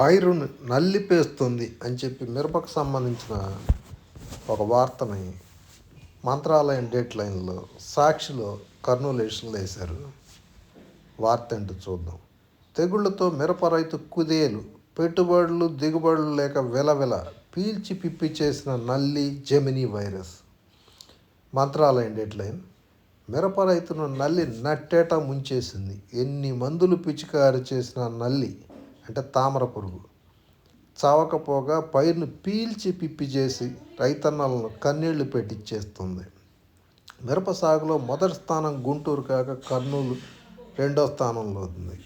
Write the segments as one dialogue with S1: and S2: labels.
S1: పైరును నల్లిపేస్తుంది అని చెప్పి మిరపకు సంబంధించిన ఒక వార్తని మంత్రాలయం డేట్ లైన్లో సాక్షిలో కర్నూలు ఎడిషన్లో వేశారు. వార్త ఏంటో చూద్దాం. తెగుళ్ళతో మిరప రైతు కుదేలు పెట్టుబడులు దిగుబడులు లేక వెలవెల పీల్చి పిప్పి చేసిన నల్లి Gemini virus. Mantralayam deadline మిరప రైతును నల్లి నట్టేట ముంచేసింది. ఎన్ని మందులు పిచికారి చేసిన నల్లి అంటే తామర పురుగు. చావకపోగా పైరును పీల్చి పిప్పి చేసి రైతన్నలను కన్నీళ్ళు పెట్టించేస్తుంది మిరప సాగులో మొదటి స్థానం గుంటూరు కాక కర్నూలు రెండో స్థానంలో ఉంది.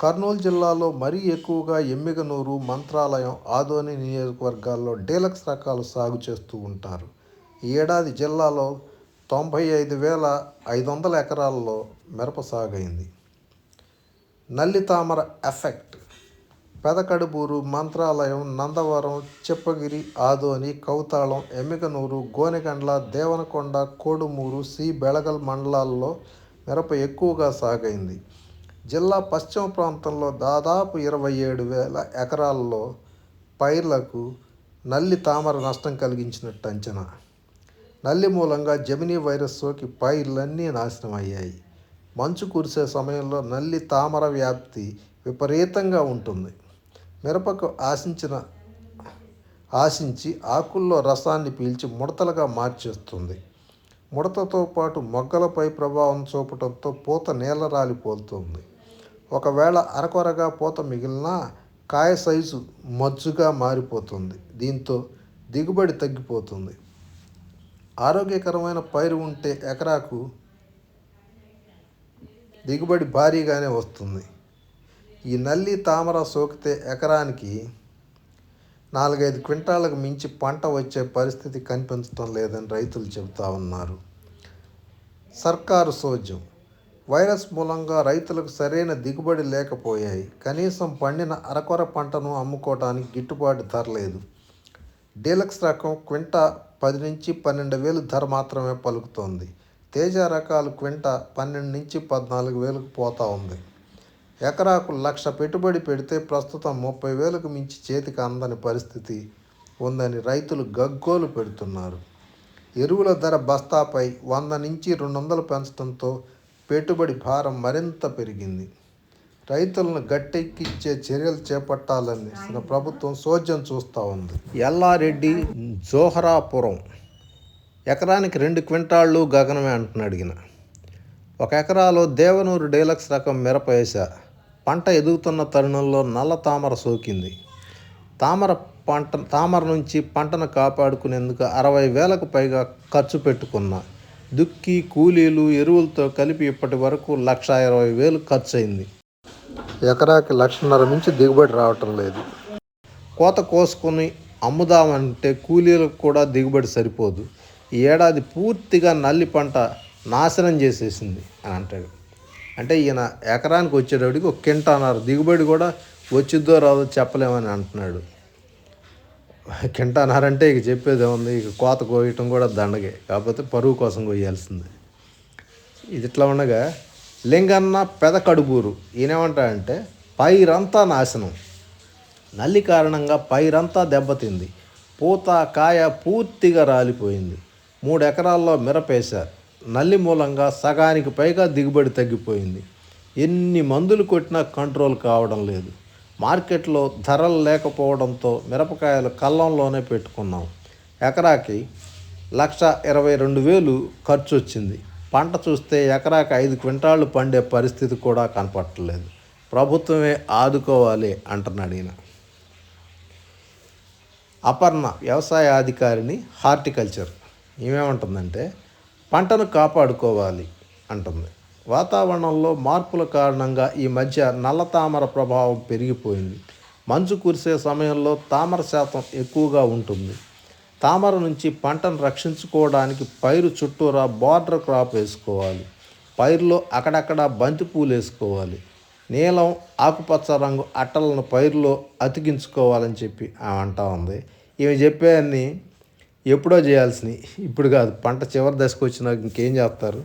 S1: కర్నూలు జిల్లాలో మరీ ఎక్కువగా ఎమ్మిగనూరు మంత్రాలయం ఆదోని నియోజకవర్గాల్లో డీలక్స్ రకాలు సాగు చేస్తూ ఉంటారు. ఈ ఏడాది జిల్లాలో తొంభై ఐదు వేల ఐదు వందల ఎకరాల్లో మిరప సాగైంది. నల్లి తామర ఎఫెక్ట్ పెదకడుబూరు మంత్రాలయం నందవరం చిప్పగిరి ఆదోని కౌతాళం ఎమ్మికనూరు గోనెగండ్ల దేవనకొండ కోడుమూరు సి బెళగల్ మండలాల్లో మిరప ఎక్కువగా సాగైంది. జిల్లా పశ్చిమ ప్రాంతంలో దాదాపు ఇరవై ఏడు వేల ఎకరాల్లో పైర్లకు నల్లి తామర నష్టం కలిగించినట్టు అంచనా. నల్లి మూలంగా జమినీ వైరస్ సోకి పైర్లన్నీ నాశనం అయ్యాయి. మంచు కురిసే సమయంలో నల్లి తామర వ్యాప్తి విపరీతంగా ఉంటుంది. మిరపకు ఆశించిన ఆశించి ఆకుల్లో రసాన్ని పీల్చి ముడతలుగా మార్చేస్తుంది. ముడతతో పాటు మొగ్గలపై ప్రభావం చూపటంతో పూత నేల రాలిపోతుంది ఒకవేళ అరకొరగా పూత మిగిలినా కాయ సైజు మజ్జుగా మారిపోతుంది. దీంతో దిగుబడి తగ్గిపోతుంది. ఆరోగ్యకరమైన పైరు ఉంటే ఎకరాకు దిగుబడి భారీగానే వస్తుంది. ఈ నల్లి తామర సోకితే ఎకరానికి నాలుగైదు క్వింటాలకు మించి పంట వచ్చే పరిస్థితి కనిపించడం లేదని రైతులు చెబుతా ఉన్నారు. సర్కారు సోద్యం వైరస్ మూలంగా రైతులకు సరైన దిగుబడి లేకపోయాయి. కనీసం పండిన అరకొర పంటను అమ్ముకోవడానికి గిట్టుబాటు ధర లేదు. డీలక్స్ రకం క్వింటా పది నుంచి పన్నెండు వేలు ధర మాత్రమే పలుకుతోంది. తేజ రకాలు క్వింటా పన్నెండు నుంచి పద్నాలుగు వేలకు పోతా ఉంది. ఎకరాకు లక్ష పెట్టుబడి పెడితే ప్రస్తుతం ముప్పై వేలకు మించి చేతికి అందని పరిస్థితి ఉందని రైతులు గగ్గోలు పెడుతున్నారు. ఎరువుల ధర బస్తాపై వంద నుంచి రెండు వందలు పెంచడంతో పెట్టుబడి భారం మరింత పెరిగింది. రైతులను గట్టెక్కిచ్చే చర్యలు చేపట్టాలని ప్రభుత్వం సోద్యం చూస్తూ ఉంది. ఎల్లారెడ్డి జోహరాపురం. ఎకరానికి రెండు క్వింటాళ్ళు గగనమే అంటున్నాడు అడిగిన ఒక ఎకరాలో దేవనూరు డీలక్స్ రకం మిరప వేశా. పంట ఎదుగుతున్న తరుణంలో నల్ల తామర సోకింది. తామర పంట తామర నుంచి పంటను కాపాడుకునేందుకు అరవై వేలకు పైగా ఖర్చు పెట్టుకున్నా. దుక్కి కూలీలు ఎరువులతో కలిపి ఇప్పటి వరకు లక్ష ఇరవై వేలు ఖర్చు అయింది ఎకరాకి లక్షన్నర మించి దిగుబడి రావటం లేదు. కోత కోసుకొని అమ్ముదామంటే కూలీలకు కూడా దిగుబడి సరిపోదు. ఈ ఏడాది పూర్తిగా నల్లి పంట నాశనం చేసేసింది అని అంటాడు. అంటే ఈయన ఎకరానికి వచ్చేటప్పటికి ఒక కింటాన్నర దిగుబడి కూడా వచ్చిద్దో రాదో చెప్పలేమని అంటున్నాడు. కింటాన్నర అంటే ఇక చెప్పేది ఏముంది? ఇక కోత కోయటం కూడా దండగే. కాకపోతే పరువు కోసం కోయాల్సింది ఇది ఇట్లా ఉండగా లింగన్న పెద కడుబూరు ఈయనేమంటాడంటే పైరంతా నాశనం. నల్లి కారణంగా పైరంతా దెబ్బతింది. పూత కాయ పూర్తిగా రాలిపోయింది. మూడు ఎకరాల్లో మిరపేశారు. నల్లి మూలంగా సగానికి పైగా దిగుబడి తగ్గిపోయింది. ఎన్ని మందులు కొట్టినా కంట్రోల్ కావడం లేదు. మార్కెట్లో ధరలు లేకపోవడంతో మిరపకాయలు కళ్ళంలోనే పెట్టుకున్నాం. ఎకరాకి లక్ష ఇరవై రెండు వేలు ఖర్చు వచ్చింది. పంట చూస్తే ఎకరాకి ఐదు క్వింటాళ్ళు పండే పరిస్థితి కూడా కనపట్టలేదు ప్రభుత్వమే ఆదుకోవాలి అంటున్నాడు ఈయన అపర్ణ వ్యవసాయ అధికారిని హార్టికల్చర్. ఏమేమంటుందంటే పంటను కాపాడుకోవాలి అంటుంది. వాతావరణంలో మార్పుల కారణంగా ఈ మధ్య నల్ల తామర ప్రభావం పెరిగిపోయింది. మంచు కురిసే సమయంలో తామర శాతం ఎక్కువగా ఉంటుంది. తామర నుంచి పంటను రక్షించుకోవడానికి పైరు చుట్టూరా బార్డర్ క్రాప్ వేసుకోవాలి. పైరులో అక్కడక్కడ బంతి పూలు వేసుకోవాలి. నీలం ఆకుపచ్చ రంగు అట్టలను పైరులో అతికించుకోవాలని చెప్పి ఆమె అంటా ఉంది. ఈమె చెప్పేవన్నీ ఎప్పుడో చేయాల్సినవి. ఇప్పుడు కాదు పంట చివరి దశకు వచ్చినాక ఇంకేం చేస్తారు?